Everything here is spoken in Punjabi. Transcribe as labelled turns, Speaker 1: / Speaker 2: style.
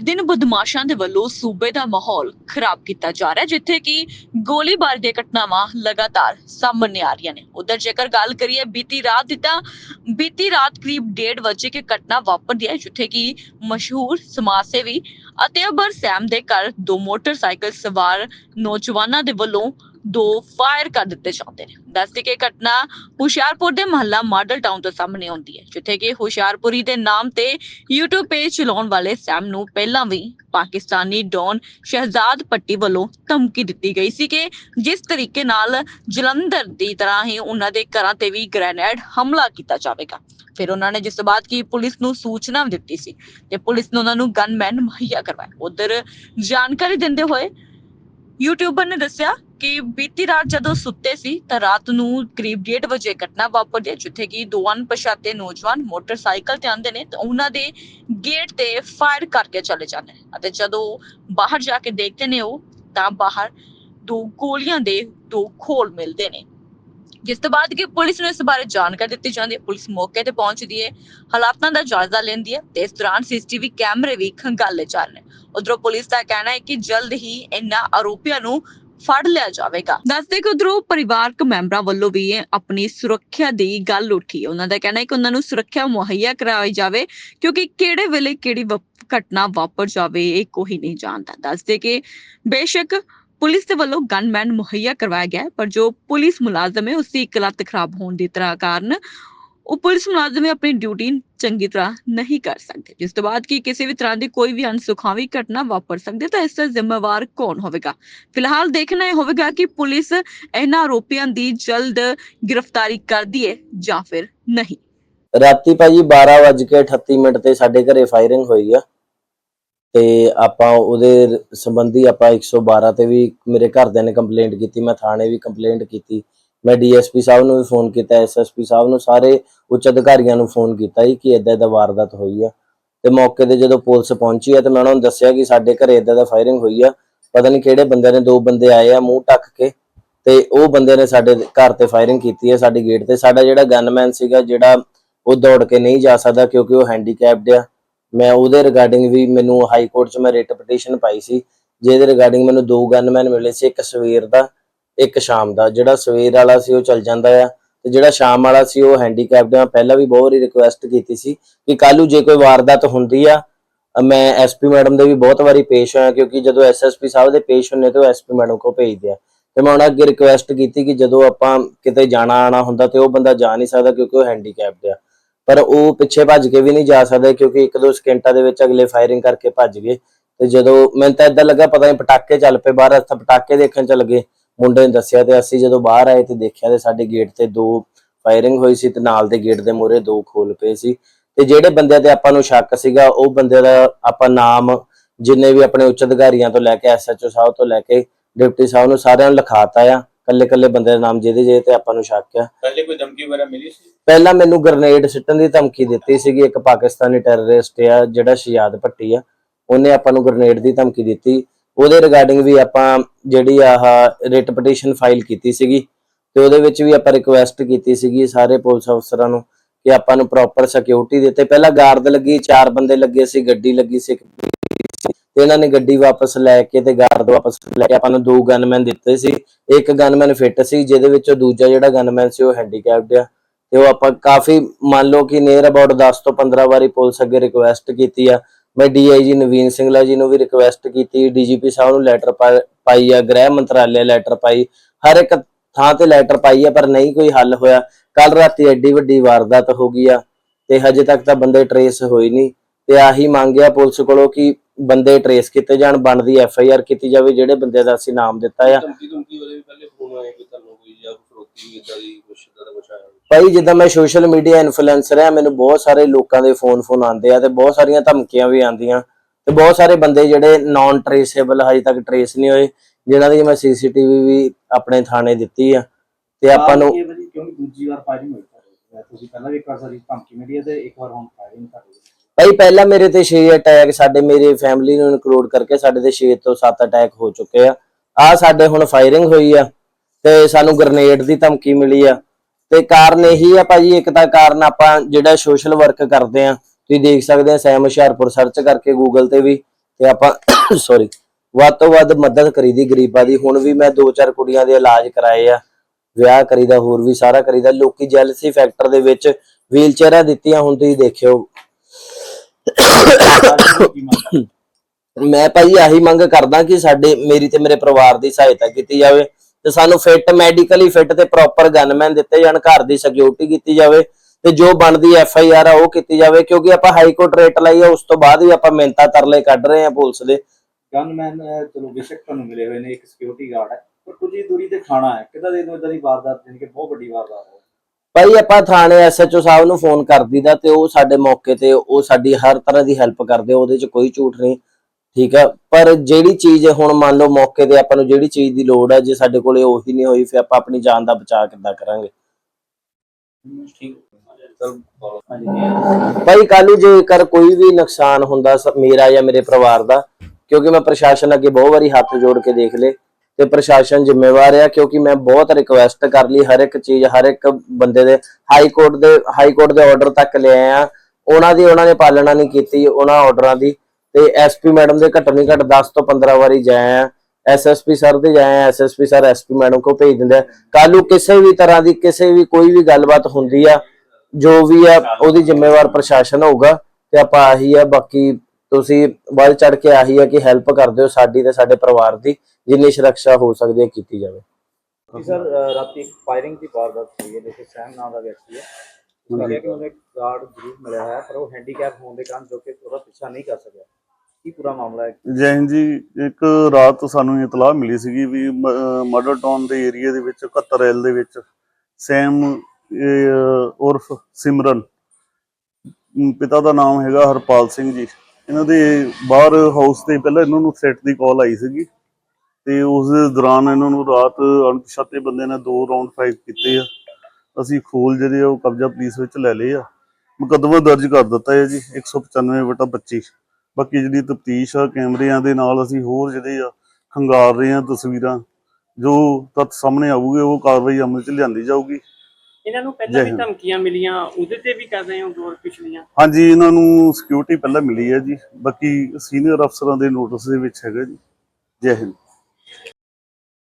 Speaker 1: ਦਿਨ ਬਦਮਾਸ਼ਾਂ ਦੇ ਵੱਲੋਂ ਸੂਬੇ ਦਾ ਮਾਹੌਲ ਖਰਾਬ ਕੀਤਾ ਜਾ ਰਿਹਾ ਜਿੱਥੇ ਕਿ ਗੋਲੀਬਾਰ ਦੀਆਂ ਘਟਨਾਵਾਂ ਲਗਾਤਾਰ ਸਾਹਮਣੇ ਆ ਰਹੀਆਂ ਨੇ। ਉਧਰ ਜੇਕਰ ਗੱਲ ਕਰੀਏ, ਬੀਤੀ ਰਾਤ ਦੀ ਤਾਂ, ਬੀਤੀ ਰਾਤ ਕਰੀਬ 1:30 ਵਜੇ ਕਿ ਘਟਨਾ ਵਾਪਰਦੀ ਹੈ, ਜਿੱਥੇ ਕਿ ਮਸ਼ਹੂਰ ਸਮਾਜ ਸੇਵੀ ਅਤੇ ਅਬਰ ਸੈਮ ਦੇ ਘਰ ਦੋ ਮੋਟਰਸਾਈਕਲ ਸਵਾਰ ਨੌਜਵਾਨਾਂ ਦੇ ਵੱਲੋਂ ਦੋ ਫਾਇਰ ਕਰ ਦਿੱਤੇ ਜਾਂਦੇ ਨੇ। ਦੱਸਦੇ ਕਿ ਘਟਨਾ ਹੁਸ਼ਿਆਰਪੁਰ ਦੇ ਮਹੱਲਾ ਮਾਡਲ ਟਾਊਨ ਤੋਂ ਸਾਹਮਣੇ ਆਉਂਦੀ ਹੈ, ਜਿੱਥੇ ਕਿ ਹੁਸ਼ਿਆਰਪੁਰੀ ਦੇ ਨਾਮ ਤੇ YouTube ਪੇਜ ਚਲਾਉਣ ਵਾਲੇ ਸੈਮ ਨੂੰ ਪਹਿਲਾਂ ਵੀ ਪਾਕਿਸਤਾਨੀ ਡੌਨ ਸ਼ਹਿਜ਼ਾਦ ਪੱਟੀ ਵੱਲੋਂ ਧਮਕੀ ਦਿੱਤੀ ਗਈ ਸੀ ਕਿ ਜਿਸ ਤਰੀਕੇ ਨਾਲ ਜਲੰਧਰ ਦੀ ਤਰ੍ਹਾਂ ਹੀ ਉਹਨਾਂ ਦੇ ਘਰਾਂ ਤੇ ਵੀ ਗ੍ਰੈਨੇਡ ਹਮਲਾ ਕੀਤਾ ਜਾਵੇਗਾ। ਫਿਰ ਉਹਨਾਂ ਨੇ ਜਿਸ ਤੋਂ ਬਾਅਦ ਕੀ ਪੁਲਿਸ ਨੂੰ ਸੂਚਨਾ ਦਿੱਤੀ ਸੀ ਤੇ ਪੁਲਿਸ ਨੇ ਉਹਨਾਂ ਨੂੰ ਗਨਮੈਨ ਮੁਹੱਈਆ ਕਰਵਾਇਆ। ਉਧਰ ਜਾਣਕਾਰੀ ਦਿੰਦੇ ਹੋਏ ਯੂਟਿਊਬਰ ਨੇ ਦੱਸਿਆ ਕਿ ਬੀਤੀ ਰਾਤ ਜਦੋਂ ਸੁੱਤੇ ਸੀ ਤਾਂ ਰਾਤ ਨੂੰ ਕਰੀਬ 1:30 ਵਜੇ ਘਟਨਾ ਵਾਪਰਦੀ ਜਿੱਥੇ ਕਿ ਦੋ ਅਣਪਛਾਤੇ ਨੌਜਵਾਨ ਮੋਟਰਸਾਈਕਲ ਤੇ ਆਉਂਦੇ ਨੇ ਤੇ ਉਹਨਾਂ ਦੇ ਗੇਟ ਤੇ ਫਾਇਰ ਕਰਕੇ ਚਲੇ ਜਾਂਦੇ ਨੇ ਅਤੇ ਜਦੋਂ ਬਾਹਰ ਜਾ ਕੇ ਦੇਖਦੇ ਨੇ ਉਹ, ਤਾਂ ਬਾਹਰ ਦੋ ਗੋਲੀਆਂ ਦੇ ਦੋ ਖੋਲ ਮਿਲਦੇ ਨੇ। ਜਿਸ ਤੋਂ ਬਾਅਦ ਕਿ ਪੁਲਿਸ ਨੂੰ ਇਸ ਬਾਰੇ ਜਾਣਕਾਰੀ ਦਿੱਤੀ ਜਾਂਦੀ ਹੈ, ਪੁਲਿਸ ਮੌਕੇ ਤੇ ਪਹੁੰਚਦੀ ਹੈ, ਹਾਲਾਤਾਂ ਦਾ ਜਾਇਜ਼ਾ ਲੈਂਦੀ ਹੈ ਤੇ ਇਸ ਦੌਰਾਨ ਸੀਸੀਟੀਵੀ ਕੈਮਰੇ ਵੀ ਖੰਗਾਲੇ ਜਾ ਰਹੇ ਨੇ। ਉਧਰੋਂ ਪੁਲਿਸ ਦਾ ਕਹਿਣਾ ਹੈ ਕਿ ਜਲਦ ਹੀ ਇਹਨਾਂ ਆਰੋਪੀਆਂ ਨੂੰ ਫੜ ਲਿਆ ਜਾਵੇਗਾ। ਦੱਸਦੇ ਕਿ ਉਧਰੋਂ ਪਰਿਵਾਰਕ ਮੈਂਬਰਾਂ ਵੱਲੋਂ ਵੀ ਆਪਣੀ ਸੁਰੱਖਿਆ ਦੀ ਗੱਲ ਉੱਠੀ ਉਹਨਾਂ ਦਾ ਕਹਿਣਾ ਹੈ ਕਿ ਉਹਨਾਂ ਨੂੰ ਸੁਰੱਖਿਆ ਮੁਹੱਈਆ ਕਰਾਈ ਜਾਵੇ, ਕਿਉਂਕਿ ਕਿਹੜੇ ਵੇਲੇ ਕਿਹੜੀ ਘਟਨਾ ਵਾਪਰ ਜਾਵੇ ਇਹ ਕੋਈ ਨਹੀਂ ਜਾਣਦਾ। ਦੱਸਦੇ ਕਿ ਬੇਸ਼ੱਕ ਪੁਲਿਸ ਦੇ ਵੱਲੋਂ ਗਨਮੈਨ ਮੁਹੱਈਆ ਕਰਵਾਇਆ ਗਿਆ ਪਰ ਜੋ ਪੁਲਿਸ ਮੁਲਾਜ਼ਮ ਹੈ ਉਸ ਦੀ ਇੱਕ ਲੱਤ ਖਰਾਬ ਹੋਣ ਦੀ ਤਰ੍ਹਾਂ ਕਾਰਨ ਉਹ ਪੁਲਿਸ ਮੁਲਾਜ਼ਮ ਹੈ ਆਪਣੀ ਡਿਊਟੀ ਚੰਗੀ ਤਰ੍ਹਾਂ ਨਹੀਂ ਕਰ ਸਕਦੇ। ਜਿਸ ਤੋਂ ਬਾਅਦ ਕਿ ਕਿਸੇ ਵੀ ਤਰ੍ਹਾਂ ਦੀ ਕੋਈ ਵੀ ਅਨਸੁਖਾਵੀ ਘਟਨਾ ਵਾਪਰ ਸਕਦੀ ਤਾਂ ਇਸ ਦਾ ਜ਼ਿੰਮੇਵਾਰ ਕੌਣ ਹੋਵੇਗਾ? ਫਿਲਹਾਲ ਦੇਖਣਾ ਇਹ ਹੋਵੇਗਾ ਕਿ ਪੁਲਿਸ ਇਹਨਾਂ ਆਰੋਪੀਆਂ ਦੀ ਜਲਦ ਗ੍ਰਿਫਤਾਰੀ ਕਰਦੀ ਹੈ ਜਾਂ ਫਿਰ ਨਹੀਂ।
Speaker 2: ਰਾਤੀ ਭਾਜੀ 12:38 ਮਿੰਟ ਤੇ ਸਾਡੇ ਘਰੇ ਫਾਇਰਿੰਗ ਹੋਈ ਆ। ਤੇ ਆਪਾਂ ਉਹਦੇ ਸੰਬੰਧੀ ਆਪਾਂ 112 ਤੇ ਵੀ ਮੇਰੇ ਘਰਦਿਆਂ ਨੇ ਕੰਪਲੇਂਟ ਕੀਤੀ, ਮੈਂ ਥਾਣੇ ਵੀ ਕੰਪਲੇਂਟ ਕੀਤੀ। ਮੈਂ ਡੀਐਸਪੀ ਸਾਹਿਬ ਨੂੰ ਵੀ ਫੋਨ ਕੀਤਾ, ਐਸਐਸਪੀ ਸਾਹਿਬ ਨੂੰ, ਸਾਰੇ ਉੱਚ ਅਧਿਕਾਰੀਆਂ ਨੂੰ ਫੋਨ ਕੀਤਾ ਜੀ ਕਿ ਇਦਾਂ ਦਾ ਵਾਰਦਾਤ ਹੋਈ ਆ। ਤੇ ਮੌਕੇ ਤੇ ਜਦੋਂ ਪੁਲਿਸ ਪਹੁੰਚੀ ਆ ਤੇ ਮੈਂ ਉਹਨਾਂ ਨੂੰ ਦੱਸਿਆ ਕਿ ਸਾਡੇ ਘਰੇ ਇਦਾਂ ਦਾ ਫਾਇਰਿੰਗ ਹੋਈ ਆ। ਪਤਾ ਨਹੀਂ ਕਿਹੜੇ ਬੰਦੇ ਨੇ, ਦੋ ਬੰਦੇ ਆਏ ਆ ਮੂੰਹ ਢੱਕ ਕੇ ਤੇ ਉਹ ਬੰਦੇ ਨੇ ਸਾਡੇ ਘਰ ਤੇ ਫਾਇਰਿੰਗ ਕੀਤੀ ਹੈ ਸਾਡੇ ਗੇਟ ਤੇ। ਸਾਡਾ ਜਿਹੜਾ ਗਨਮੈਨ ਸੀਗਾ, ਜਿਹੜਾ ਉਹ ਦੌੜ ਕੇ ਨਹੀਂ ਜਾ ਸਕਦਾ ਕਿਉਂਕਿ ਉਹ ਹੈਂਡੀਕੈਪਡ ਆ। ਮੈਂ ਉਹਦੇ ਰਿਗਾਰਡਿੰਗ ਵੀ ਮੈਨੂੰ ਹਾਈ ਕੋਰਟ 'ਚ ਮੈਂ ਰਿਟ ਪਟੀਸ਼ਨ ਪਾਈ ਸੀ। ਜਿਹਦੇ ਰਿਗਾਰਡਿੰਗ ਮੈਨੂੰ ਦੋ ਗਨਮੈਨ ਮਿਲੇ ਸੀ, ਇੱਕ ਸਵੇਰ ਦਾ ਇੱਕ ਸ਼ਾਮ ਦਾ, ਜਿਹੜਾ ਸਵੇਰ ਵਾਲਾ ਸੀ ਉਹ ਚੱਲ ਜਾਂਦਾ ਆ ਤੇ ਜਿਹੜਾ ਸ਼ਾਮ ਵਾਲਾ ਸੀ ਉਹ ਹੈਂਡੀਕੈਪਡ ਆ। ਪਹਿਲਾਂ ਵੀ ਬਹੁਤ ਵਾਰੀ ਰਿਕੁਐਸਟ ਕੀਤੀ ਸੀ ਕਿ ਕੱਲੂ ਜੇ ਕੋਈ ਵਾਰਦਾਤ ਹੁੰਦੀ ਆ ਅ ਮੈਂ ਐਸਪੀ ਮੈਡਮ ਦੇ ਵੀ ਬਹੁਤ ਵਾਰੀ ਪੇਸ਼ ਹੋਇਆ ਕਿਉਂਕਿ ਜਦੋਂ ਐਸਐਸਪੀ ਸਾਹਿਬ ਦੇ ਪੇਸ਼ ਹੁੰਨੇ ਤੇ ਉਹ ਐਸਪੀ ਮੈਡਮ ਕੋ ਭੇਜਦੇ ਆ। ਤੇ ਮੈਂ ਉਹਨਾਂ ਅੱਗੇ ਰਿਕੁਐਸਟ ਕੀਤੀ ਕਿ ਜਦੋਂ ਆਪਾਂ ਕਿਤੇ ਜਾਣਾ ਆਣਾ ਹੁੰਦਾ ਤੇ ਉਹ ਬੰਦਾ ਜਾ ਨਹੀਂ ਸਕਦਾ ਕਿਉਂਕਿ ਉਹ ਹੈਂਡੀਕੈਪਡ ਆ। ਪਰ ਉਹ ਪਿੱਛੇ ਭੱਜ ਕੇ ਵੀ ਨਹੀਂ ਜਾ ਸਕਦੇ ਕਿਉਂਕਿ ਇੱਕ ਦੋ ਸਕਿੰਟਾਂ ਦੇ ਵਿੱਚ ਅਗਲੇ ਫਾਇਰਿੰਗ ਕਰਕੇ ਭੱਜ ਗਏ। ਤੇ ਜਦੋਂ ਮੈਨੂੰ ਤਾਂ ਇਦਾਂ ਲੱਗਾ ਪਤਾ ਨਹੀਂ ਪਟਾਕੇ ਚੱਲ ਪਏ, ਬਾਹਰ ਅਸੀਂ ਪਟਾਕੇ ਦੇਖਣ ਚੱਲ ਗਏ। ਮੁੰਡੇ ਨੇ ਦੱਸਿਆ ਤੇ ਅਸੀਂ ਜਦੋਂ ਬਾਹਰ ਆਏ ਤੇ ਦੇਖਿਆ ਤੇ ਸਾਡੇ ਗੇਟ ਤੇ ਦੋ ਫਾਇਰਿੰਗ ਹੋਈ ਸੀ ਤੇ ਨਾਲ ਦੇ ਗੇਟ ਦੇ ਮੂਹਰੇ ਦੋ ਖੋਲ ਪਏ ਸੀ। ਤੇ ਜਿਹੜੇ ਬੰਦਿਆਂ ਤੇ ਆਪਾਂ ਨੂੰ ਸ਼ੱਕ ਸੀਗਾ ਉਹ ਬੰਦੇ ਦਾ ਆਪਾਂ ਨਾਮ ਜਿੰਨੇ ਵੀ ਆਪਣੇ ਉੱਚ ਅਧਿਕਾਰੀਆਂ ਤੋਂ ਲੈ ਕੇ ਐਸਐਚਓ ਸਾਹਿਬ ਤੋਂ ਲੈ ਕੇ ਡਿਪਟੀ ਸਾਹਿਬ ਨੂੰ ਸਾਰਿਆਂ ਨੂੰ ਲਿਖਾਤਾ ਆ। ਕੱਲੇ ਕੱਲੇ ਬੰਦੇ ਦਾ ਨਾਮ ਜਿਹਦੇ ਜਿਹਦੇ ਤੇ ਆਪਾਂ ਨੂੰ ਸ਼ੱਕ ਆ।
Speaker 3: ਪਹਿਲੇ ਕੋਈ ਧਮਕੀ ਵਗੈਰਾ ਮਿਲੀ ਸੀ?
Speaker 2: ਪਹਿਲਾਂ ਮੈਨੂੰ ਗ੍ਰਨੇਡ ਸਿੱਟਣ ਦੀ ਧਮਕੀ ਦਿੱਤੀ ਸੀਗੀ। ਇੱਕ ਪਾਕਿਸਤਾਨੀ ਟੈਰਰਿਸਟ ਆ ਜਿਹੜਾ ਸ਼ਿਆਦ ਭੱਟੀ ਆ ਉਹਨੇ ਆਪਾਂ ਨੂੰ ਗ੍ਰਨੇਡ ਦੀ ਧਮਕੀ ਦਿੱਤੀ। ਉਹਦੇ ਰਿਗਾਰਡਿੰਗ ਵੀ ਆਪਾਂ ਜਿਹੜੀ ਆਹ ਰਿਟ ਪਟੀਸ਼ਨ ਫਾਈਲ ਕੀਤੀ ਸੀਗੀ, ਤੇ ਉਹਦੇ ਵਿੱਚ ਵੀ ਆਪਾਂ ਰਿਕੁਐਸਟ ਕੀਤੀ ਸੀਗੀ ਸਾਰੇ ਪੁਲਿਸ ਅਫਸਰਾਂ ਨੂੰ ਕਿ ਆਪਾਂ ਨੂੰ ਪ੍ਰੋਪਰ ਸਿਕਿਉਰਿਟੀ ਦਿੱਤੇ। ਪਹਿਲਾਂ ਗਾਰਡ ਲੱਗੀ, ਚਾਰ ਬੰਦੇ ਲੱਗੇ ਸੀ, ਗੱਡੀ ਲੱਗੀ ਸੀ ਤੇ ਇਹਨਾਂ ਨੇ ਗੱਡੀ ਵਾਪਸ ਲੈ ਕੇ ਤੇ ਗਾਰਡ ਵਾਪਸ ਲੈ ਕੇ ਆਪਾਂ ਨੂੰ ਦੋ ਗਨਮੈਨ ਦਿੱਤੇ ਸੀ। ਇੱਕ ਗਨਮੈਨ ਫਿੱਟ ਸੀ, ਜਿਹਦੇ ਵਿੱਚੋਂ ਦੂਜਾ ਜਿਹੜਾ ਗਨਮੈਨ ਸੀ ਉਹ ਹੈਂਡੀਕੈਪਡ ਆ। ਤੇ ਉਹ ਆਪਾਂ ਕਾਫੀ ਮੰਨ ਲਓ ਕਿ ਨੀਅਰ ਅਬਾਊਟ 10 ਤੋਂ 15 ਵਾਰੀ ਪੁਲਿਸ ਅੱਗੇ ਰਿਕੁਐਸਟ ਕੀਤੀ ਆ। ਮੈਂ ਡੀਆਈਜੀ ਨਵੀਨ ਸਿੰਘਲਾ ਜੀ ਨੂੰ ਵੀ ਰਿਕੁਐਸਟ ਕੀਤੀ ਡੀਜੀਪੀ ਸਾਹਿਬ ਨੂੰ ਲੈਟਰ ਪਾਈ ਆ, ਗ੍ਰਹਿ ਮੰਤਰਾਲੇ ਲੈਟਰ ਪਾਈ। ਹਰ ਇੱਕ ਥਾਂ ਤੇ ਲੈਟਰ ਪਾਈ ਆ, ਪਰ ਨਹੀਂ ਕੋਈ ਹੱਲ ਹੋਇਆ। ਕੱਲ ਰਾਤੀ ਐਡੀ ਵੱਡੀ ਵਾਰਦਾਤ ਹੋ ਗਈ ਆ, ਤੇ ਹਜੇ ਤੱਕ ਤਾਂ ਬੰਦੇ ਟਰੇਸ ਹੋਈ ਨਹੀਂ। ਤੇ ਆਹੀ ਮੰਗਿਆ ਪੁਲਿਸ ਕੋਲੋਂ ਕਿ ਬੰਦੇ ਟਰੇਸ ਕੀਤੇ ਜਾਣ ਬਣਦੀ ਐਫ ਆਈ ਆਰ ਕੀਤੀ ਜਾਵੇ ਜਿਹੜੇ ਬੰਦੇ ਦਾ ਅਸੀਂ ਨਾਮ ਦਿੱਤਾ ਆ।
Speaker 3: ਧਮਕੀ ਧਮਕੀ ਵਾਲੇ ਵੀ ਪਹਿਲੇ ਫੋਨ ਆਏ ਕਿ ਤੁਹਾਨੂੰ ਕੋਈ ਜਾਂ ਫਰੋਤੀ ਇਦਾਂ ਦੀ ਕੁਛ ਇਦਾਂ ਦਾ ਕੁਛ ਆਇਆ ਹੋਵੇ।
Speaker 2: ਭਾਈ ਜਿੱਦਾਂ ਮੈਂ ਸੋਸ਼ਲ ਮੀਡੀਆ ਇਨਫਲੂਐਂਸਰ ਆ ਮੈਨੂੰ ਬਹੁਤ ਸਾਰੇ ਲੋਕਾਂ ਦੇ ਫੋਨ ਫੋਨ ਆਉਂਦੇ ਆ ਤੇ ਬਹੁਤ ਸਾਰੀਆਂ ਧਮਕੀਆਂ ਵੀ ਆਉਂਦੀਆਂ। ਤੇ ਬਹੁਤ ਸਾਰੇ ਬੰਦੇ ਜਿਹੜੇ ਨਾਨ ਟਰੇਸੇਬਲ ਹਜੇ ਤੱਕ ਟਰੇਸ ਨਹੀਂ ਹੋਏ ਜਿਨ੍ਹਾਂ ਦੀ ਮੈਂ ਸੀਸੀਟੀਵੀ ਵੀ ਆਪਣੇ ਥਾਣੇ ਦਿੱਤੀ ਆ। ਤੇ ਆਪਾਂ ਨੂੰ
Speaker 4: ਕਿਉਂਕਿ ਦੂਜੀ ਵਾਰ ਫਾਇਰਿੰਗ ਹੋਈ ਤੁਸੀਂ ਪਹਿਲਾਂ ਵੀ ਇੱਕ ਵਾਰ ਸਾਰੀ ਧਮਕੀ ਹੈ ਤੇ ਇੱਕ ਵਾਰ ਹੁਣ ਫਾਇਰਿੰਗ ਕਰ ਰਹੀ।
Speaker 2: ਭਾਈ, ਪਹਿਲਾਂ ਮੇਰੇ ਤੇ 6 ਅਟੈਕ ਸਾਡੇ ਮੇਰੇ ਫੈਮਿਲੀ ਨੂੰ ਇਨਕਲੂਡ ਕਰਕੇ ਸਾਡੇ ਤੇ 6 ਤੋਂ 7 ਅਟੈਕ ਹੋ ਚੁੱਕੇ ਆ। ਆ ਸਾਡੇ ਹੁਣ ਫਾਇਰਿੰਗ ਹੋਈ ਆ ਤੇ ਸਾਨੂੰ ਗ੍ਰਨੇਡ ਦੀ ਧਮਕੀ ਮਿਲੀ ਆ। ਤੇ ਕਾਰਨ ਇਹੀ ਆ ਭਾਜੀ ਇੱਕ ਤਾਂ ਕਾਰਨ ਆਪਾਂ ਜਿਹੜਾ ਸੋਸ਼ਲ ਵਰਕ ਕਰਦੇ ਆ, ਤੁਸੀਂ ਦੇਖ ਸਕਦੇ ਆ ਸੈਮ ਹੁਸ਼ਿਆਰਪੁਰ ਸਰਚ ਕਰਕੇ ਗੂਗਲ ਤੇ ਵੀ, ਤੇ ਆਪਾਂ ਸੌਰੀ ਵੱਧ ਤੋਂ ਵੱਧ ਮਦਦ ਕਰੀਦੀ ਗਰੀਬਾਂ ਦੀ। ਹੁਣ ਵੀ ਮੈਂ ਦੋ ਚਾਰ ਕੁੜੀਆਂ ਦੇ ਇਲਾਜ ਕਰਾਏ ਆ, ਵਿਆਹ ਕਰੀਦਾ, ਹੋਰ ਵੀ ਸਾਰਾ ਕਰੀਦਾ। ਲੋਕੀ ਜੈਲਸੀ ਫੈਕਟਰ ਦੇ ਵਿੱਚ ਵੀਲ ਚੇਅਰਾਂ ਦਿੱਤੀਆਂ, ਹੁਣ ਤੁਸੀਂ ਦੇਖਿਓ।
Speaker 4: ਕੀ ਮੰਗ
Speaker 2: ਮੈਂ ਭਾਈ ਆਹੀ ਮੰਗ ਕਰਦਾ ਕਿ ਸਾਡੇ, ਮੇਰੀ ਤੇ ਮੇਰੇ ਪਰਿਵਾਰ ਦੀ ਸਹਾਇਤਾ ਕੀਤੀ ਜਾਵੇ ਤੇ ਸਾਨੂੰ ਫਿੱਟ ਮੈਡੀਕਲੀ ਫਿੱਟ ਤੇ ਪ੍ਰੋਪਰ ਗਨਮੈਨ ਦਿੱਤੇ ਜਾਣ, ਘਰ ਦੀ ਸਿਕਿਉਰਿਟੀ ਕੀਤੀ ਜਾਵੇ ਤੇ ਜੋ ਬਣਦੀ ਐਫ ਆਈ ਆਰ ਆ ਉਹ ਕੀਤੀ ਜਾਵੇ ਕਿਉਂਕਿ ਆਪਾਂ ਹਾਈ ਕੋਰਟ ਰੇਟ ਲਈ ਆ, ਉਸ ਤੋਂ ਬਾਅਦ ਵੀ ਆਪਾਂ ਮਿਹਨਤਾਂ ਤਰਲੇ ਕੱਢ ਰਹੇ ਆ ਪੁਲਿਸ ਦੇ।
Speaker 4: ਗਨਮੈਨ ਚਲੋ ਬੇਸ਼ੱਕ ਤੁਹਾਨੂੰ ਮਿਲੇ ਹੋਏ ਨੇ, ਇੱਕ ਸਿਕਿਉਰਿਟੀ ਗਾਰਡ ਹੈ, ਪਰ ਕੁਝ ਹੀ ਦੂਰੀ ਤੇ ਖਾਣਾ ਹੈ। ਕਿਦਾਂ ਦੇ ਦੋ ਇਦਾਂ ਦੀ ਵਾਰਦਾਤ, ਜਾਣੀ ਕਿ ਬਹੁਤ ਵੱਡੀ ਵਾਰਦਾਤ ਹੈ।
Speaker 2: ਭਾਈ ਆਪਾਂ ਥਾਣੇ ਐਸਐਚਓ ਸਾਹਿਬ ਨੂੰ ਫੋਨ ਕਰ ਦੀਦਾ ਤੇ ਉਹ ਸਾਡੇ ਮੌਕੇ ਤੇ ਉਹ ਸਾਡੀ ਹਰ ਤਰ੍ਹਾਂ ਦੀ ਹੈਲਪ ਕਰਦੇ, ਉਹਦੇ 'ਚ ਕੋਈ ਝੂਠ ਨਹੀਂ, ਠੀਕ ਆ? ਪਰ ਜਿਹੜੀ ਚੀਜ਼ ਹੁਣ ਮੰਨ ਲਓ ਮੌਕੇ ਤੇ ਆਪਾਂ ਨੂੰ ਜਿਹੜੀ ਚੀਜ਼ ਦੀ ਲੋੜ ਹੈ ਜੇ ਸਾਡੇ ਕੋਲੇ ਉਹੀ ਨਹੀਂ ਹੋਈ, ਫਿਰ ਆਪਾਂ ਆਪਣੀ ਜਾਨ ਦਾ ਬਚਾਅ ਕਿੱਦਾਂ ਕਰਾਂਗੇ?
Speaker 3: ਠੀਕ
Speaker 2: ਭਾਈ ਕੱਲ੍ਹ ਜੇਕਰ ਕੋਈ ਵੀ ਨੁਕਸਾਨ ਹੁੰਦਾ ਮੇਰਾ ਜਾਂ ਮੇਰੇ ਪਰਿਵਾਰ ਦਾ, ਕਿਉਂਕਿ ਮੈਂ ਪ੍ਰਸ਼ਾਸਨ ਅੱਗੇ ਬਹੁਤ ਵਾਰੀ ਹੱਥ ਜੋੜ ਕੇ ਦੇਖ ਲਏ ਤੇ ਪ੍ਰਸ਼ਾਸਨ ਜ਼ਿੰਮੇਵਾਰ ਆ, ਕਿਉਂਕਿ ਮੈਂ ਬਹੁਤ ਰਿਕਵੈਸਟ ਕਰ ਲਈ ਹਰ ਇੱਕ ਚੀਜ਼, ਹਰ ਇੱਕ ਬੰਦੇ ਦੇ ਹਾਈ ਕੋਰਟ ਦੇ ਹਾਈ ਕੋਰਟ ਦੇ ਆਰਡਰ ਤੱਕ ਲੈ ਆਇਆ। ਉਹਨਾਂ ਦੀ, ਉਹਨਾਂ ਨੇ ਪਾਲਣਾ ਨਹੀਂ ਕੀਤੀ, ਉਹਨਾਂ ਆਰਡਰਾਂ ਦੀ। ਤੇ ਐਸਪੀ ਮੈਡਮ ਦੇ ਘੱਟੋ ਨਹੀਂ ਘੱਟ 10 ਤੋਂ 15 ਵਾਰੀ ਜਾਏ ਐਸਐਸਪੀ ਸਰ ਦੇ ਜਾਏ ਐਸਐਸਪੀ ਸਰ ਐਸਪੀ ਮੈਡਮ ਕੋ ਭੇਜ ਦਿੰਦੇ ਆ। ਨੂੰ ਕਿਸੇ ਵੀ ਤਰ੍ਹਾਂ ਦੀ, ਕਿਸੇ ਵੀ ਕੋਈ ਵੀ ਗੱਲਬਾਤ ਹੁੰਦੀ ਆ, ਜੋ ਵੀ ਆ, ਉਹਦੀ ਜ਼ਿੰਮੇਵਾਰ ਪ੍ਰਸ਼ਾਸਨ ਹੋਊਗਾ। ਤੇ ਆਪਾਂ ਆਹੀ ਆ, ਬਾਕੀ ਤੁਸੀਂ ਵੱਧ ਚੜ ਕੇ ਆਹੀ ਆ ਕਿ ਹੈਲਪ ਕਰ ਦਿਓ ਸਾਡੀ ਤੇ ਸਾਡੇ ਪਰਿਵਾਰ ਦੀ। ਜਿੰਨੀ ਸੁਰੱਖਿਆ ਹੋ ਸਕਦੀ ਹੈ ਕੀਤੀ ਜਾਵੇ।
Speaker 4: ਜੀ ਸਰ ਰਾਤੀ ਇੱਕ ਫਾਇਰਿੰਗ ਦੀ ਵਾਰਦਾਤ ਹੋਈ ਹੈ ਜਿੱਥੇ ਸੈਮ ਨਾਮ ਦਾ ਵਿਅਕਤੀ ਹੈ। ਉਸ ਕਿ ਉਹਨੂੰ ਇੱਕ ਗਾਰਡ ਜ਼ਰੂਰ ਮਿਲਿਆ ਹੈ ਪਰ ਉਹ ਹੈਂਡੀਕੈਪ ਹੋਣ ਦੇ ਕਾਰਨ ਜੋ ਕਿ ਉਹਦਾ ਪਿੱਛਾ ਨਹੀਂ ਕਰ ਸਕਿਆ। ਕੀ ਪੂਰਾ ਮਾਮਲਾ ਹੈ?
Speaker 5: ਜੈ ਹਿੰਦ ਜੀ ਇੱਕ ਰਾਤ ਸਾਨੂੰ ਇਤਲਾਹ ਮਿਲੀ ਸੀਗੀ ਵੀ ਮਡਰ ਟਾਊਨ ਦੇ ਏਰੀਆ ਦੇ ਵਿੱਚ 71 ਐਲ ਦੇ ਵਿੱਚ ਸੈਮ ਉਰਫ ਸਿਮਰਨ ਪਿਤਾ ਦਾ ਨਾਮ ਹੈਗਾ ਹਰਪਾਲ ਸਿੰਘ ਜੀ। ਇਹਨਾਂ ਦੇ ਬਾਹਰ ਹਾਊਸ ਤੇ ਪਹਿਲਾਂ ਇਹਨਾਂ ਨੂੰ ਥ੍ਰੈਟ ਦੀ ਕਾਲ ਆਈ ਸੀਗੀ। ਤੇ ਉਸ ਦੇ ਦੌਰਾਨ ਇਹਨਾਂ ਨੂੰ ਰਾਤ ਅਣਪਛਾਤੇ ਬੰਦੇ ਨੇ ਦੋ ਰਾਉਂਡ ਫਾਇਰ ਕੀਤੇ ਆ। ਅਸੀਂ ਖੋਲ ਜਿਹੜੇ ਉਹ ਕਬਜ਼ਾ ਪੁਲਿਸ ਵਿੱਚ ਲੈ ਲਏ ਆ। ਮੁਕੱਦਮਾ ਦਰਜ ਕਰ ਦਿੱਤਾ ਹੈ ਜੀ 195 ਬਟਾ 25 ਬਾਕੀ ਜਿਹੜੀ ਤਫਤੀਸ਼ ਆ ਕੈਮਰਿਆਂ ਦੇ ਨਾਲ ਅਸੀਂ ਹੋਰ ਜਿਹੜੇ ਆ ਖੰਗਾਰ ਰਹੇ ਆ ਤਸਵੀਰਾਂ। ਜੋ ਤੱਥ ਸਾਹਮਣੇ ਆਊਗੇ ਉਹ ਕਾਰਵਾਈ ਅਮਲ 'ਚ ਲਿਆਂਦੀ ਜਾਊਗੀ।
Speaker 6: ਇਹਨਾਂ ਨੂੰ ਪਹਿਲਾਂ ਵੀ। ਧਮਕੀਆਂ ਮਿਲੀਆਂ ਉਹਦੇ ਤੇ ਵੀ ਕਰ ਰਹੇ ਹੋ ਗੌਰ ਪਿਛਲੀਆਂ
Speaker 5: ਹਾਂਜੀ ਇਹਨਾਂ ਨੂੰ ਸਿਕਿਉਰਿਟੀ ਪਹਿਲਾਂ ਮਿਲੀ ਹੈ ਜੀ। ਬਾਕੀ ਸੀਨੀਅਰ ਅਫਸਰਾਂ ਦੇ ਨੋਟਿਸ ਦੇ ਵਿੱਚ ਹੈਗਾ ਜੀ। ਜੈ ਹਿੰਦ।